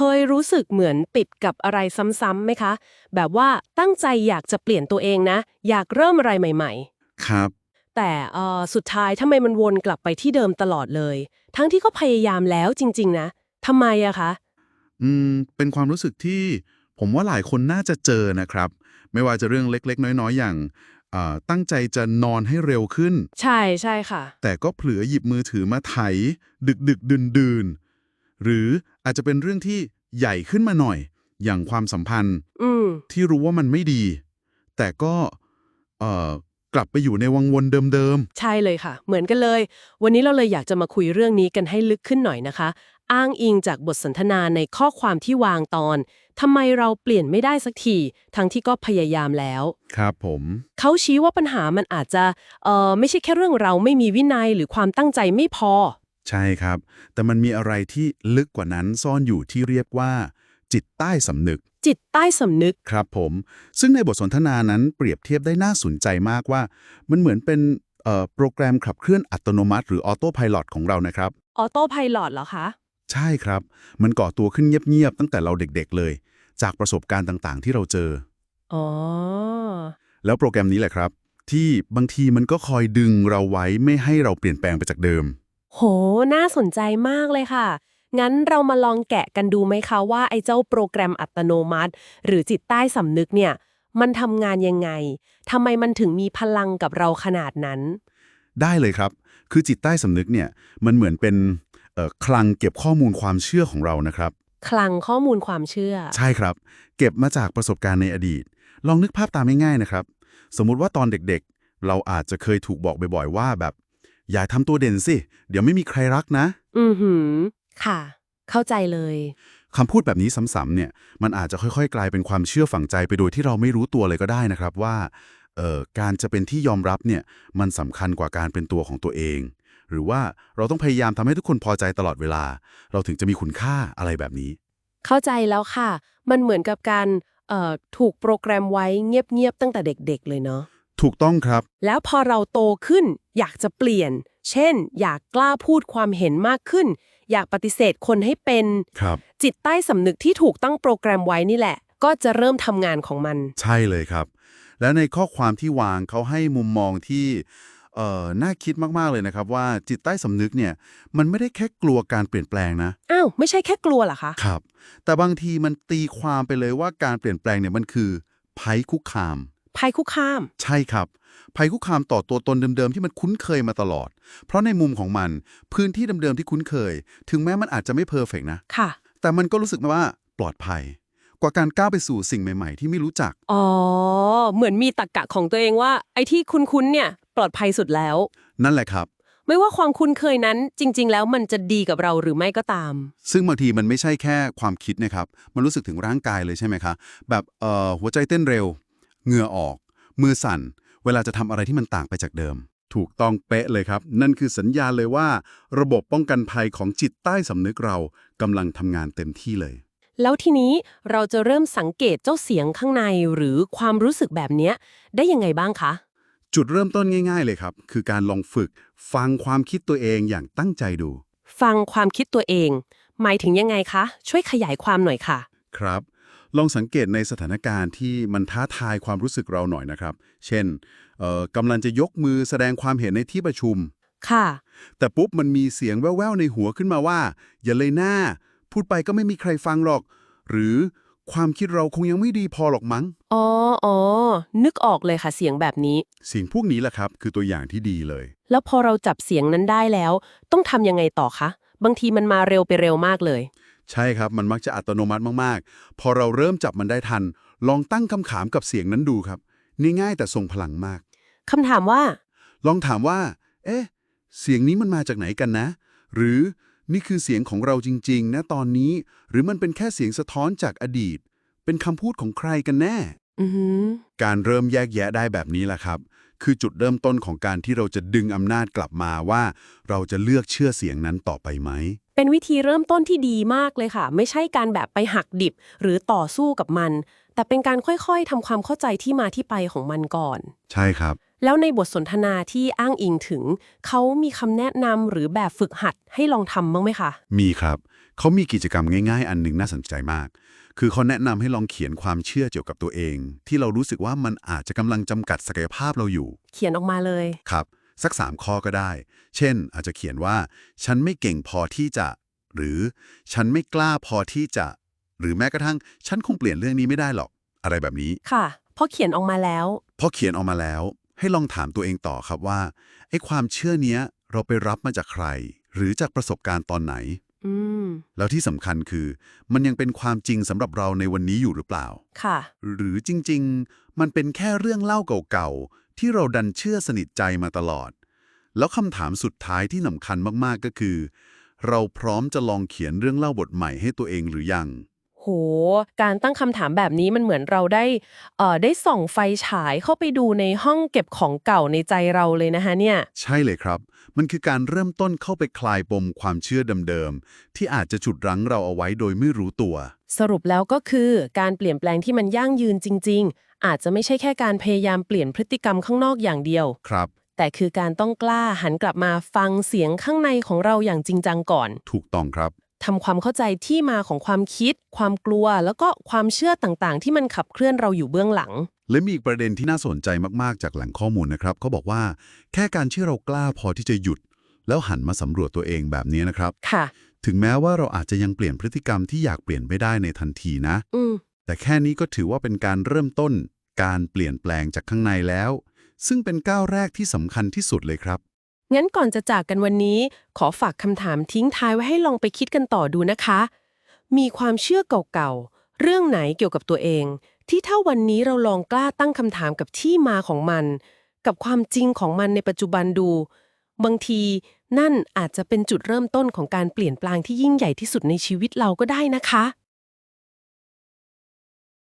เคยรู้สึกเหมือนติดกับอะไรซ้ำๆไหมคะ แบบว่าตั้งใจอยากจะเปลี่ยนตัวเองนะ อยากเริ่มอะไรใหม่ ครับ ๆ แต่เอ่อสุดท้ายทำไมมันวนกลับไปที่เดิมตลอดเลย ทั้งที่ก็พยายามแล้วจริง ๆ นะทำไมอะคะ อืม เป็นความรู้สึกที่ผมว่าหลายคนน่าจะเจอนะครับ ไม่ว่าจะเรื่องเล็กๆ น้อยๆ อย่างอ่าตั้งใจจะนอนให้เร็วขึ้น ใช่ใช่ค่ะ แต่ก็เผลอหยิบมือถือมาไถ ดึกดึกดื่นดื่นๆหรือ อาจจะเป็นเรื่องที่ใหญ่ขึ้นมาหน่อย อย่างความสัมพันธ์อืมที่รู้ว่ามันไม่ดี แต่ก็เอ่อกลับไปอยู่ในวังวนเดิมใช่เลยค่ะ เหมือนกันเลย วันนี้เราเลยอยากจะมาคุยเรื่องนี้กันให้ลึกขึ้นหน่อยนะคะ อ้างอิงจากบทสนทนาในข้อความที่วางตอนทำไมเราเปลี่ยนไม่ได้สักที ทั้งที่ก็พยายามแล้วๆครับผม เขาชี้ว่าปัญหามันอาจจะเอ่อไม่ใช่แค่เรื่องเราไม่มีวินัยหรือความตั้งใจไม่พอ ใช่ครับ แต่มันมีอะไรที่ลึกกว่านั้นซ่อนอยู่ที่เรียกว่า จิตใต้สำนึก จิตใต้สำนึกครับผม ซึ่งในบทสนทนานั้นเปรียบเทียบได้น่าสนใจมากว่า มันเหมือนเป็นเอ่อโปรแกรมขับเคลื่อนอัตโนมัติ หรือออโต้พายโของเรานะครับออโต้ไพลอตเหรอคะ ใช่ครับ มันก่อตัวขึ้นเงียบๆตั้งแต่เราเด็กๆเลย จากประสบการณ์ต่างๆ ที่เราเจออ๋อแล้วโปรแกรมนี้แหละครับ ที่บางทีมันก็คอยดึงเราไว้ไม่ให้เราเปลี่ยนแปลงไปจากเดิม โห น่าสนใจมากเลยค่ะ งั้นเรามาลองแกะกันดูไหมคะว่าไอ้เจ้าโปรแกรมอัตโนมัติ หรือจิตใต้สำนึกเนี่ย มันทำงานยังไงทำไมมันถึงมีพลังกับเราขนาดนั้น ได้เลยครับ คือจิตใต้สำนึกเนี่ยมันเหมือนเป็นเอ่อคลังเก็บข้อมูลความเชื่อของเรานะครับ คลังข้อมูลความเชื่อ ใช่ครับ เก็บมาจากประสบการณ์ในอดีต ลองนึกภาพตามง่ายๆนะครับ สมมุติว่าตอนเด็กๆ เราอาจจะเคยถูกบอกบ่อยๆว่าแบบ อย่าทำตัวเด่นสิ เดี๋ยวไม่มีใครรักนะ อือหือ ค่ะ เข้าใจเลยคำพูดแบบนี้ซ้ำๆเนี่ยมันอาจจะค่อยๆ กลายเป็นความเชื่อฝังใจไปโดยที่เราไม่รู้ตัวเลยก็ได้นะครับว่าเอ่อการจะเป็นที่ยอมรับเนี่ยมันสำคัญกว่าการเป็นตัวของตัวเอง หรือว่าเราต้องพยายามทำให้ทุกคนพอใจตลอดเวลา เราถึงจะมีคุณค่าอะไรแบบนี้ เข้าใจแล้วค่ะ มันเหมือนกับการเอ่อถูกโปรแกรมไว้เงียบๆตั้งแต่เด็ก ๆ เลยเนาะ ถูกต้องครับ แล้วพอเราโตขึ้นอยากจะเปลี่ยน เช่น อยากกล้าพูดความเห็นมากขึ้น อยากปฏิเสธคนให้เป็น ครับ จิตใต้สำนึกที่ถูกตั้งโปรแกรมไว้นี่แหละ ก็จะเริ่มทำงานของมัน ใช่เลยครับ และในข้อความที่วางเขาให้มุมมองที่เอ่อน่าคิดมากๆเลยนะครับว่าจิตใต้สำนึกเนี่ยมันไม่ได้แค่กลัวการเปลี่ยนแปลงนะอ้าวไม่ใช่แค่กลัวเหรอคะครับ แต่บางทีมันตีความไปเลยว่าการเปลี่ยนแปลงเนี่ยมันคือภัยคุกคาม ภัยคุกคาม ใช่ครับ ภัยคุกคามต่อตัวตนเดิมๆที่มันคุ้นเคยมาตลอด เพราะในมุมของมัน พื้นที่เดิมๆที่คุ้นเคย ถึงแม้มันอาจจะไม่เพอร์เฟกนะค่ะ แต่มันก็รู้สึกว่าปลอดภัย กว่าการก้าวไปสู่สิ่งใหม่ๆ ที่ไม่รู้จัก อ๋อ เหมือนมีตรกกะของตัวเองว่า ไอ้ที่คุ้นๆเนี่ยปลอดภัยสุดแล้ว นั่นแหละครับ ไม่ว่าความคุ้นเคยนั้นจริง ๆ แล้วมันจะดีกับเราหรือไม่ก็ตาม ซึ่งบางทีมันไม่ใช่แค่ความคิดนะครับ มันรู้สึกถึงร่างกายเลยใช่ไหมคะ แบบเอ่อหัวใจเต้นเร็ว เหงื่อออก มือสั่น เวลาจะทำอะไรที่มันต่างไปจากเดิม ถูกต้องเป๊ะเลยครับ นั่นคือสัญญาณเลยว่า ระบบป้องกันภัยของจิตใต้สำนึกเรากำลังทำงานเต็มที่เลย แล้วทีนี้เราจะเริ่มสังเกตเจ้าเสียงข้างในหรือความรู้สึกแบบเนี้ยได้ยังไงบ้างคะ จุดเริ่มต้นง่าย ๆ เลยครับ คือการลองฝึก ฟังความคิดตัวเองอย่างตั้งใจดู ฟังความคิดตัวเอง หมายถึงยังไงคะ ช่วยขยายความหน่อยค่ะ ครับ ลองสังเกตในสถานการณ์ที่มันท้าทายความรู้สึกเราหน่อยนะครับ เช่นเอ่อกำลังจะยกมือแสดงความเห็นในที่ประชุม ค่ะ แต่ปุ๊บมันมีเสียงแว่วๆในหัวขึ้นมาว่า อย่าเลยหน้า พูดไปก็ไม่มีใครฟังหรอก หรือความคิดเราคงยังไม่ดีพอหรอกมั้ง อ๋ออ๋อนึกออกเลยค่ะเสียงแบบนี้ เสียงพวกนี้แหละครับ คือตัวอย่างที่ดีเลย แล้วพอเราจับเสียงนั้นได้แล้ว ต้องทำยังไงต่อคะ บางทีมันมาเร็วไปเร็วมากเลย ใช่ครับ มันมักจะอัตโนมัติมากๆ พอเราเริ่มจับมันได้ทัน ลองตั้งคำถามกับเสียงนั้นดูครับง่ายๆแต่ทรงพลังมาก คำถามว่า ลองถามว่า เอ๊ะ เสียงนี้มันมาจากไหนกันนะ หรือนี่คือเสียงของเราจริง ๆ นะตอนนี้ หรือมันเป็นแค่เสียงสะท้อนจากอดีต เป็นคำพูดของใครกันแน่อือหือการเริ่มแยกแยะได้แบบนี้แหละครับ คือจุดเริ่มต้นของการที่เราจะดึงอำนาจกลับมาว่า เราจะเลือกเชื่อเสียงนั้นต่อไปไหม เป็นวิธีเริ่มต้นที่ดีมากเลยค่ะ ไม่ใช่การแบบไปหักดิบ หรือต่อสู้กับมัน แต่เป็นการค่อยๆทำความเข้าใจที่มาที่ไปของมันก่อน ใช่ครับ แล้วในบทสนทนาที่อ้างอิงถึง เขามีคำแนะนำหรือแบบฝึกหัดให้ลองทำบ้างไหมคะ มีครับ เขามีกิจกรรมง่าย ๆ อันหนึงน่าสนใจมาก คือเขาแนะนำให้ลองเขียนความเชื่อเกี่ยวกับตัวเอง ที่เรารู้สึกว่ามันอาจจะกำลังจำกัดศักยภาพเราอยู่ เขียนออกมาเลยครับ สักสามข้อก็ได้ เช่น อาจจะเขียนว่า ฉันไม่เก่งพอที่จะ หรือฉันไม่กล้าพอที่จะ หรือแม้กระทั่ง ฉันคงเปลี่ยนเรื่องนี้ไม่ได้หรอก อะไรแบบนี้ค่ะพอเขียนออกมาแล้วพอเขียนออกมาแล้ว ให้ลองถามตัวเองต่อครับว่าไอ้ความเชื่อเนี้ยเราไปรับมาจากใคร หรือจากประสบการณ์ตอนไหนอืม แล้วที่สำคัญคือ มันยังเป็นความจริงสำหรับเราในวันนี้อยู่หรือเปล่า ค่ะ หรือจริง ๆ มันเป็นแค่เรื่องเล่าเก่าๆ ที่เราดันเชื่อสนิทใจมาตลอด แล้วคำถามสุดท้ายที่สำคัญมากๆก็คือ เราพร้อมจะลองเขียนเรื่องเล่าบทใหม่ให้ตัวเองหรือยัง โห การตั้งคำถามแบบนี้มันเหมือนเราได้เอ่อได้ส่องไฟฉายเข้าไปดูในห้องเก็บของเก่าในใจเราเลยนะคะเนี่ย ใช่เลยครับ มันคือการเริ่มต้นเข้าไปคลายปมความเชื่อเดิมๆ ที่อาจจะฉุดรั้งเราเอาไว้โดยไม่รู้ตัว สรุปแล้วก็คือการเปลี่ยนแปลงที่มันยั่งยืนจริง ๆ อาจจะไม่ใช่แค่การพยายามเปลี่ยนพฤติกรรมข้างนอกอย่างเดียว ครับ แต่คือการต้องกล้าหันกลับมาฟังเสียงข้างในของเราอย่างจริงจังก่อน ถูกต้องครับ ทำความเข้าใจที่มาของความคิด ความกลัว แล้วก็ความเชื่อต่างๆ ที่มันขับเคลื่อนเราอยู่เบื้องหลัง และมีอีกประเด็นที่น่าสนใจมากๆ จากแหล่งข้อมูลนะครับเขาบอกว่า แค่การที่เรากล้าพอที่จะหยุด แล้วหันมาสำรวจตัวเองแบบนี้นะครับ ค่ะ ถึงแม้ว่าเราอาจจะยังเปลี่ยนพฤติกรรมที่อยากเปลี่ยนไม่ได้ในทันทีนะ อืมแต่แค่นี้ก็ถือว่าเป็นการเริ่มต้น การเปลี่ยนแปลงจากข้างในแล้ว ซึ่งเป็นก้าวแรกที่สำคัญที่สุดเลยครับ งั้นก่อนจะจากกันวันนี้ ขอฝากคำถามทิ้งท้ายไว้ให้ลองไปคิดกันต่อดูนะคะ มีความเชื่อเก่าๆ เรื่องไหนเกี่ยวกับตัวเอง ที่ถ้าวันนี้เราลองกล้าตั้งคำถามกับที่มาของมัน กับความจริงของมันในปัจจุบันดู บางทีนั่นอาจจะเป็นจุดเริ่มต้นของการเปลี่ยนแปลงที่ยิ่งใหญ่ที่สุดในชีวิตเราก็ได้นะคะ